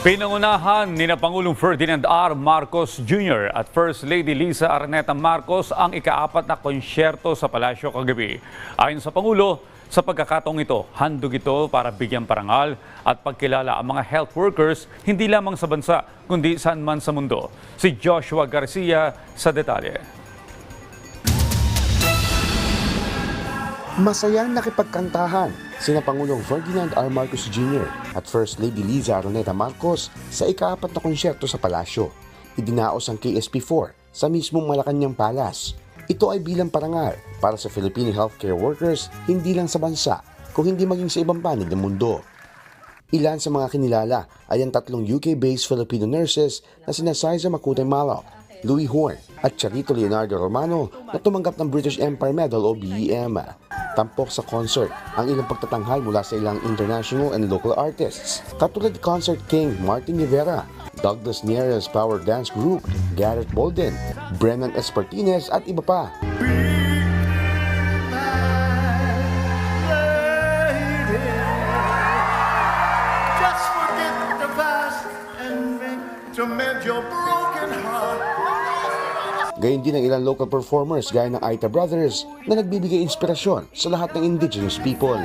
Pinangunahan ni na Pangulong Ferdinand R. Marcos Jr. at First Lady Lisa Araneta Marcos ang ikaapat na konsyerto sa palasyo kagabi. Ayon sa Pangulo, sa pagkakataong ito, handog ito para bigyang parangal at pagkilala ang mga health workers hindi lamang sa bansa kundi saan man sa mundo. Si Joshua Garcia sa detalye. Masayang nakipagkantahan sina Pangulong Ferdinand R. Marcos Jr. at First Lady Liza Aroneta Marcos sa ikaapat na konsyerto sa palasyo. Idinaos ang KSP-4 sa mismong Malacanang Palace. Ito ay bilang parangal para sa Filipino healthcare workers hindi lang sa bansa, kung hindi maging sa ibang panig ng mundo. Ilan sa mga kinilala ay ang tatlong UK-based Filipino nurses na sina Siza Makutay Malak, Louis Horn at Charito Leonardo Romano na tumanggap ng British Empire Medal o BEM. Tampok sa concert ang ilang pagtatanghal mula sa ilang international and local artists. Katulad Concert King Martin Rivera, Douglas Nieres Power Dance Group, Garrett Bolden, Brennan Espartines at iba pa. To mend your broken heart. Gayun din ang ilang local performers gaya ng Aita Brothers na nagbibigay inspirasyon sa lahat ng indigenous people.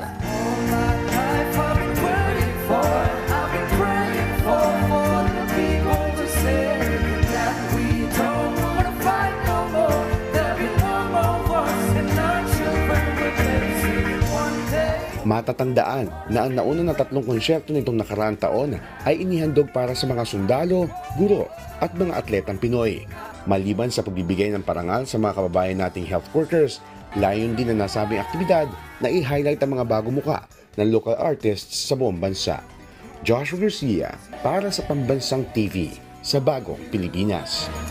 Matatandaan na ang nauna na tatlong konsyerto nitong nakaraang taon ay inihandog para sa mga sundalo, guro at mga atletang Pinoy. Maliban sa pagbibigay ng parangal sa mga kababayan nating health workers, layon din na nasabing aktibidad na i-highlight ang mga bago muka ng local artists sa buong bansa. Joshua Garcia para sa Pambansang TV sa Bagong Pilipinas.